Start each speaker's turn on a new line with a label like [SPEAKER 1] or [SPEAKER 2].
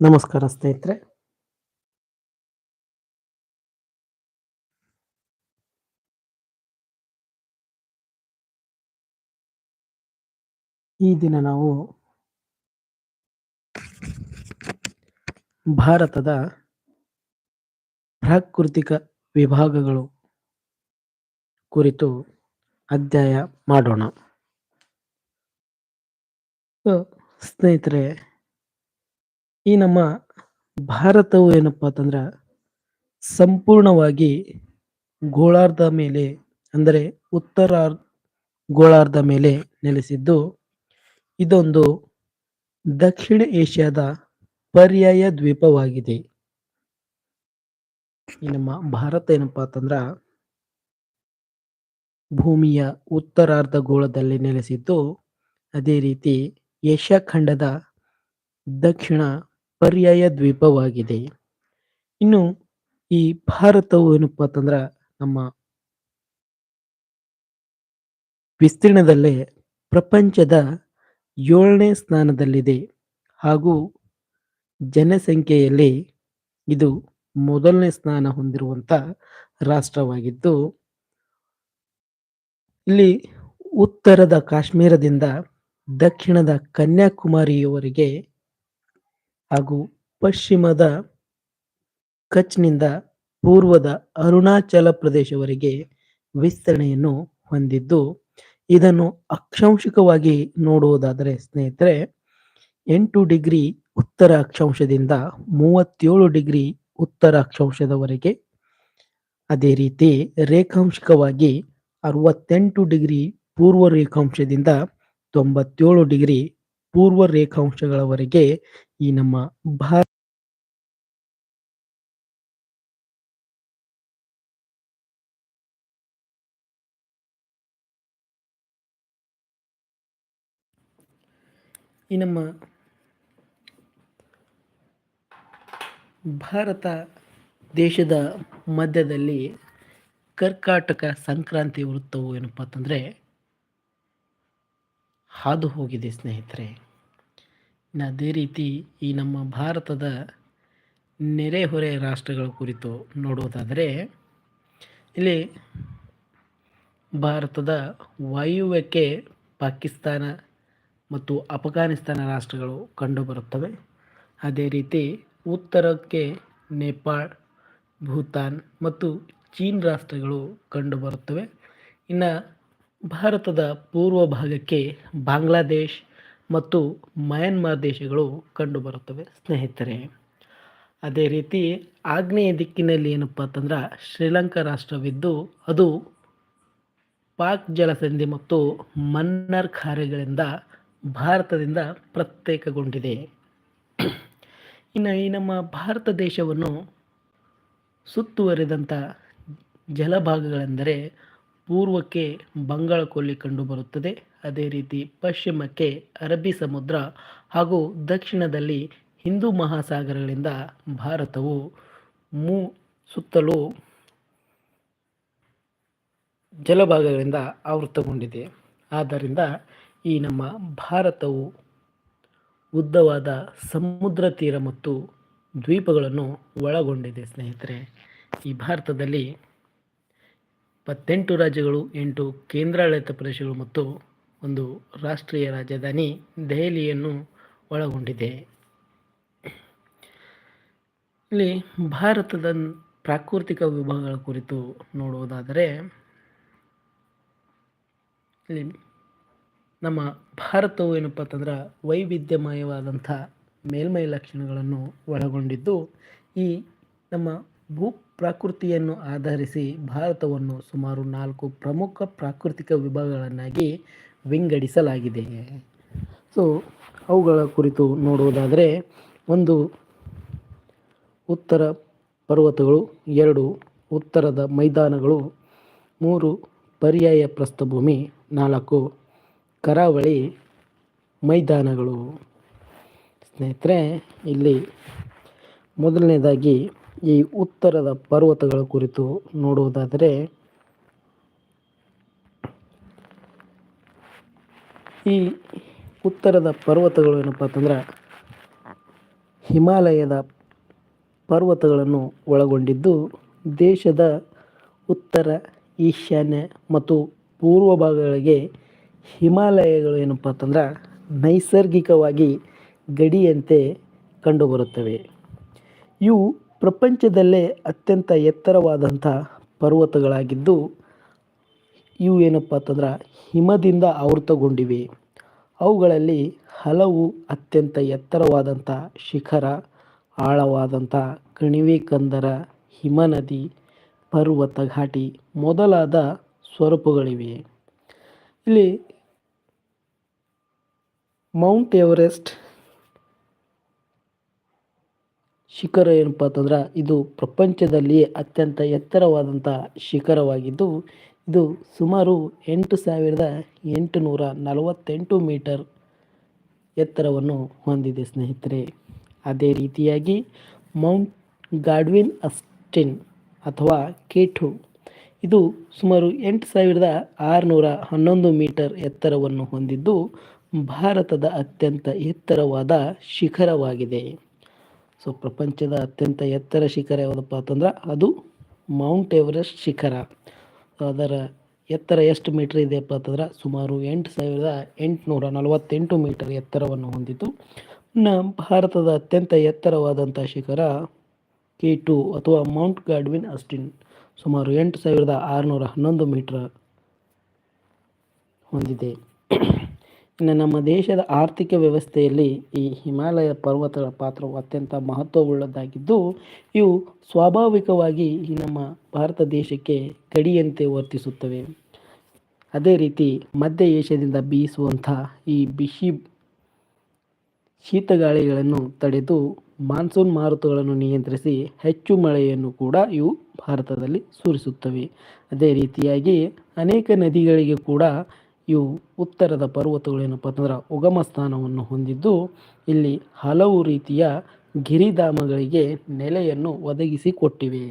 [SPEAKER 1] ನಮಸ್ಕಾರ ಸ್ನೇಹಿತರೆ. ಈ ದಿನ ನಾವು ಭಾರತದ ಪ್ರಾಕೃತಿಕ ವಿಭಾಗಗಳು ಕುರಿತು ಅಧ್ಯಾಯ ಮಾಡೋಣ. ಸ್ನೇಹಿತರೆ ಈ ನಮ್ಮ ಭಾರತವು ಏನಪ್ಪಾ ಅಂತಂದ್ರ ಸಂಪೂರ್ಣವಾಗಿ ಗೋಳಾರ್ಧ ಮೇಲೆ, ಅಂದರೆ ಉತ್ತರ ಗೋಳಾರ್ಧ ಮೇಲೆ ನೆಲೆಸಿದ್ದು, ಇದೊಂದು ದಕ್ಷಿಣ ಏಷ್ಯಾದ ಪರ್ಯಾಯ ದ್ವೀಪವಾಗಿದೆ. ಈ ನಮ್ಮ ಭಾರತ ಏನಪ್ಪಾ ಅಂತಂದ್ರ ಭೂಮಿಯ ಉತ್ತರಾರ್ಧ ಗೋಳದಲ್ಲಿ ನೆಲೆಸಿದ್ದು, ಅದೇ ರೀತಿ ಏಷ್ಯಾ ಖಂಡದ ದಕ್ಷಿಣ ಪರ್ಯಾಯ ದ್ವೀಪವಾಗಿದೆ. ಇನ್ನು ಈ ಭಾರತವು ಏನಪ್ಪಾ ಅಂತಂದ್ರ ನಮ್ಮ ವಿಸ್ತೀರ್ಣದಲ್ಲೇ ಪ್ರಪಂಚದ ಏಳನೇ ಸ್ಥಾನದಲ್ಲಿದೆ. ಹಾಗೂ ಜನಸಂಖ್ಯೆಯಲ್ಲಿ ಇದು ಮೊದಲನೇ ಸ್ಥಾನ ಹೊಂದಿರುವಂತ ರಾಷ್ಟ್ರವಾಗಿದ್ದು, ಇಲ್ಲಿ ಉತ್ತರದ ಕಾಶ್ಮೀರದಿಂದ ದಕ್ಷಿಣದ ಕನ್ಯಾಕುಮಾರಿಯವರೆಗೆ ಹಾಗೂ ಪಶ್ಚಿಮದ ಕಚ್ನಿಂದ ಪೂರ್ವದ ಅರುಣಾಚಲ ಪ್ರದೇಶವರೆಗೆ ವಿಸ್ತರಣೆಯನ್ನು ಹೊಂದಿದ್ದು, ಇದನ್ನು ಅಕ್ಷಾಂಶಿಕವಾಗಿ ನೋಡುವುದಾದರೆ ಸ್ನೇಹಿತರೆ, ಎಂಟು ಡಿಗ್ರಿ ಉತ್ತರ ಅಕ್ಷಾಂಶದಿಂದ ಮೂವತ್ತೇಳು ಡಿಗ್ರಿ ಉತ್ತರ ಅಕ್ಷಾಂಶದವರೆಗೆ ಅದೇ ರೀತಿ ರೇಖಾಂಶಿಕವಾಗಿ ಅರವತ್ತೆಂಟು ಡಿಗ್ರಿ ಪೂರ್ವ ರೇಖಾಂಶದಿಂದ ತೊಂಬತ್ತೇಳು ಡಿಗ್ರಿ ಪೂರ್ವ ರೇಖಾಂಶಗಳವರೆಗೆ ಈ ನಮ್ಮ ಭಾರತ ಈ ನಮ್ಮ ಭಾರತ ದೇಶದ ಮಧ್ಯದಲ್ಲಿ ಕರ್ಕಾಟಕ ಸಂಕ್ರಾಂತಿ ವೃತ್ತವು ಏನಪ್ಪ ಅಂತಂದರೆ ಹಾದು ಹೋಗಿದೆ ಸ್ನೇಹಿತರೆ. ಇನ್ನು ಅದೇ ರೀತಿ ಈ ನಮ್ಮ ಭಾರತದ ನೆರೆಹೊರೆ ರಾಷ್ಟ್ರಗಳ ಕುರಿತು ನೋಡೋದಾದರೆ ಇಲ್ಲಿ ಭಾರತದ ವಾಯುವ್ಯಕ್ಕೆ ಪಾಕಿಸ್ತಾನ ಮತ್ತು ಅಫ್ಘಾನಿಸ್ತಾನ ರಾಷ್ಟ್ರಗಳು ಕಂಡುಬರುತ್ತವೆ. ಅದೇ ರೀತಿ ಉತ್ತರಕ್ಕೆ ನೇಪಾಳ್, ಭೂತಾನ್ ಮತ್ತು ಚೀನ್ ರಾಷ್ಟ್ರಗಳು ಕಂಡುಬರುತ್ತವೆ. ಇನ್ನು ಭಾರತದ ಪೂರ್ವ ಭಾಗಕ್ಕೆ ಬಾಂಗ್ಲಾದೇಶ್ ಮತ್ತು ಮಯನ್ಮಾರ್ ದೇಶಗಳು ಕಂಡುಬರುತ್ತವೆ. ಸ್ನೇಹಿತರೆ, ಅದೇ ರೀತಿ ಆಗ್ನೇಯ ದಿಕ್ಕಿನಲ್ಲಿ ಏನಪ್ಪ ಅಂತಂದ್ರೆ ಶ್ರೀಲಂಕಾ ರಾಷ್ಟ್ರವಿದ್ದು ಅದು ಪಾಕ್ ಜಲಸಂಧಿ ಮತ್ತು ಮನ್ನರ್ ಕಾರ್ಯಗಳಿಂದ ಭಾರತದಿಂದ ಪ್ರತ್ಯೇಕಗೊಂಡಿದೆ. ಇನ್ನು ಈ ನಮ್ಮ ಭಾರತ ದೇಶವನ್ನು ಸುತ್ತುವರೆದಂಥ ಜಲಭಾಗಗಳೆಂದರೆ ಪೂರ್ವಕ್ಕೆ ಬಂಗಾಳ ಕೊಲ್ಲಿ ಕಂಡುಬರುತ್ತದೆ. ಅದೇ ರೀತಿ ಪಶ್ಚಿಮಕ್ಕೆ ಅರಬ್ಬಿ ಸಮುದ್ರ ಹಾಗೂ ದಕ್ಷಿಣದಲ್ಲಿ ಹಿಂದೂ ಮಹಾಸಾಗರಗಳಿಂದ ಭಾರತವು ಮೂ ಸುತ್ತಲೂ ಜಲಭಾಗಗಳಿಂದ ಆವೃತಗೊಂಡಿದೆ ಆದ್ದರಿಂದ ಈ ನಮ್ಮ ಭಾರತವು ಉದ್ದವಾದ ಸಮುದ್ರ ತೀರ ಮತ್ತು ದ್ವೀಪಗಳನ್ನು ಒಳಗೊಂಡಿದೆ ಸ್ನೇಹಿತರೆ. ಈ ಭಾರತದಲ್ಲಿ ಇಪ್ಪತ್ತೆಂಟು ರಾಜ್ಯಗಳು, ಎಂಟು ಕೇಂದ್ರಾಡಳಿತ ಪ್ರದೇಶಗಳು ಮತ್ತು ಒಂದು ರಾಷ್ಟ್ರೀಯ ರಾಜಧಾನಿ ದೆಹಲಿಯನ್ನು ಒಳಗೊಂಡಿದೆ. ಇಲ್ಲಿ ಭಾರತದ ಪ್ರಾಕೃತಿಕ ವಿಭಾಗಗಳ ಕುರಿತು ನೋಡುವುದಾದರೆ, ಇಲ್ಲಿ ನಮ್ಮ ಭಾರತವು ಏನಪ್ಪ ಅಂತಂದ್ರೆ ವೈವಿಧ್ಯಮಯವಾದಂಥ ಮೇಲ್ಮೈ ಲಕ್ಷಣಗಳನ್ನು ಒಳಗೊಂಡಿದ್ದು, ಈ ನಮ್ಮ ಭೂ ಪ್ರಾಕೃತಿಯನ್ನು ಆಧರಿಸಿ ಭಾರತವನ್ನು ಸುಮಾರು ನಾಲ್ಕು ಪ್ರಮುಖ ಪ್ರಾಕೃತಿಕ ವಿಭಾಗಗಳನ್ನಾಗಿ ವಿಂಗಡಿಸಲಾಗಿದೆ. ಸೊ ಅವುಗಳ ಕುರಿತು ನೋಡುವುದಾದರೆ, ಒಂದು ಉತ್ತರ ಪರ್ವತಗಳು, ಎರಡು ಉತ್ತರದ ಮೈದಾನಗಳು, ಮೂರು ಪರ್ಯಾಯ ಪ್ರಸ್ಥಭೂಮಿ, ನಾಲ್ಕು ಕರಾವಳಿ ಮೈದಾನಗಳು. ಸ್ನೇಹಿತರೆ, ಇಲ್ಲಿ ಮೊದಲನೇದಾಗಿ ಈ ಉತ್ತರದ ಪರ್ವತಗಳ ಕುರಿತು ನೋಡುವುದಾದರೆ ಈ ಉತ್ತರದ ಪರ್ವತಗಳು ಏನಪ್ಪ ಅಂತಂದ್ರೆ ಹಿಮಾಲಯದ ಪರ್ವತಗಳನ್ನು ಒಳಗೊಂಡಿದ್ದು ದೇಶದ ಉತ್ತರ ಈಶಾನ್ಯ ಮತ್ತು ಪೂರ್ವ ಭಾಗಗಳಿಗೆ ಹಿಮಾಲಯಗಳು ಏನಪ್ಪ ಅಂತಂದ್ರೆ ನೈಸರ್ಗಿಕವಾಗಿ ಗಡಿಯಂತೆ ಕಂಡುಬರುತ್ತವೆ. ಇವು ಪ್ರಪಂಚದಲ್ಲೇ ಅತ್ಯಂತ ಎತ್ತರವಾದಂಥ ಪರ್ವತಗಳಾಗಿದ್ದು ಇವು ಏನಪ್ಪ ಅಂತಂದ್ರೆ ಹಿಮದಿಂದ ಆವೃತಗೊಂಡಿವೆ. ಅವುಗಳಲ್ಲಿ ಹಲವು ಅತ್ಯಂತ ಎತ್ತರವಾದಂಥ ಶಿಖರ ಆಳವಾದಂಥ ಕಣಿವೆ ಕಂದರ ಹಿಮನದಿ ಪರ್ವತ ಘಾಟಿ ಮೊದಲಾದ ಸ್ವರೂಪಗಳಿವೆ. ಇಲ್ಲಿ ಮೌಂಟ್ ಎವರೆಸ್ಟ್ ಶಿಖರ ಏನಪ್ಪ ಅಂತಂದ್ರೆ ಇದು ಪ್ರಪಂಚದಲ್ಲಿಯೇ ಅತ್ಯಂತ ಎತ್ತರವಾದಂಥ ಶಿಖರವಾಗಿದ್ದು ಇದು ಸುಮಾರು ಎಂಟು ಸಾವಿರದ ಎಂಟು ನೂರ ನಲವತ್ತೆಂಟು ಮೀಟರ್ ಎತ್ತರವನ್ನು ಹೊಂದಿದೆ, ಸ್ನೇಹಿತರೆ. ಅದೇ ರೀತಿಯಾಗಿ ಮೌಂಟ್ ಗಾಡ್ವಿನ್ ಅಸ್ಟಿನ್ ಅಥವಾ ಕೇಟು, ಇದು ಸುಮಾರು ಎಂಟು ಸಾವಿರದ ಆರುನೂರ ಹನ್ನೊಂದು ಮೀಟರ್ ಎತ್ತರವನ್ನು ಹೊಂದಿದ್ದು ಭಾರತದ ಅತ್ಯಂತ ಎತ್ತರವಾದ ಶಿಖರವಾಗಿದೆ. ಸೊ, ಪ್ರಪಂಚದ ಅತ್ಯಂತ ಎತ್ತರ ಶಿಖರ ಯಾವುದಪ್ಪ ಅಂತಂದ್ರೆ ಅದು ಮೌಂಟ್ ಎವರೆಸ್ಟ್ ಶಿಖರ. ಅದರ ಎತ್ತರ ಎಷ್ಟು ಮೀಟರ್ ಇದೆಯಪ್ಪ ಅಂತಂದ್ರೆ ಸುಮಾರು ಎಂಟು ಸಾವಿರದ ಎಂಟುನೂರ ನಲವತ್ತೆಂಟು ಮೀಟರ್ ಎತ್ತರವನ್ನು ಹೊಂದಿತ್ತು. ಇನ್ನು ಭಾರತದ ಅತ್ಯಂತ ಎತ್ತರವಾದಂಥ ಶಿಖರ ಕೆ ಟು ಅಥವಾ ಮೌಂಟ್ ಗಾಡ್ವಿನ್ ಅಸ್ಟಿನ್ ಸುಮಾರು ಎಂಟು ಸಾವಿರದ ಆರುನೂರ ಹನ್ನೊಂದು ಮೀಟರ್ ಹೊಂದಿದೆ. ಇನ್ನು ನಮ್ಮ ದೇಶದ ಆರ್ಥಿಕ ವ್ಯವಸ್ಥೆಯಲ್ಲಿ ಈ ಹಿಮಾಲಯ ಪರ್ವತಗಳ ಪಾತ್ರವು ಅತ್ಯಂತ ಮಹತ್ವವುಳ್ಳದ್ದಾಗಿದ್ದು, ಇವು ಸ್ವಾಭಾವಿಕವಾಗಿ ಈ ನಮ್ಮ ಭಾರತ ದೇಶಕ್ಕೆ ಗಡಿಯಂತೆ ವರ್ತಿಸುತ್ತವೆ. ಅದೇ ರೀತಿ ಮಧ್ಯ ಏಷ್ಯಾದಿಂದ ಬೀಸುವಂಥ ಈ ಬಿಸಿ ಶೀತಗಾಳಿಗಳನ್ನು ತಡೆದು ಮಾನ್ಸೂನ್ ಮಾರುತಗಳನ್ನು ನಿಯಂತ್ರಿಸಿ ಹೆಚ್ಚು ಮಳೆಯನ್ನು ಕೂಡ ಇವು ಭಾರತದಲ್ಲಿ ಸುರಿಸುತ್ತವೆ. ಅದೇ ರೀತಿಯಾಗಿ ಅನೇಕ ನದಿಗಳಿಗೆ ಕೂಡ ಇವು ಉತ್ತರದ ಪರ್ವತಗಳು ಏನಪ್ಪ ಅಂತಂದ್ರೆ ಉಗಮ ಸ್ಥಾನವನ್ನು ಹೊಂದಿದ್ದು ಇಲ್ಲಿ ಹಲವು ರೀತಿಯ ಗಿರಿಧಾಮಗಳಿಗೆ ನೆಲೆಯನ್ನು ಒದಗಿಸಿಕೊಟ್ಟಿವೆ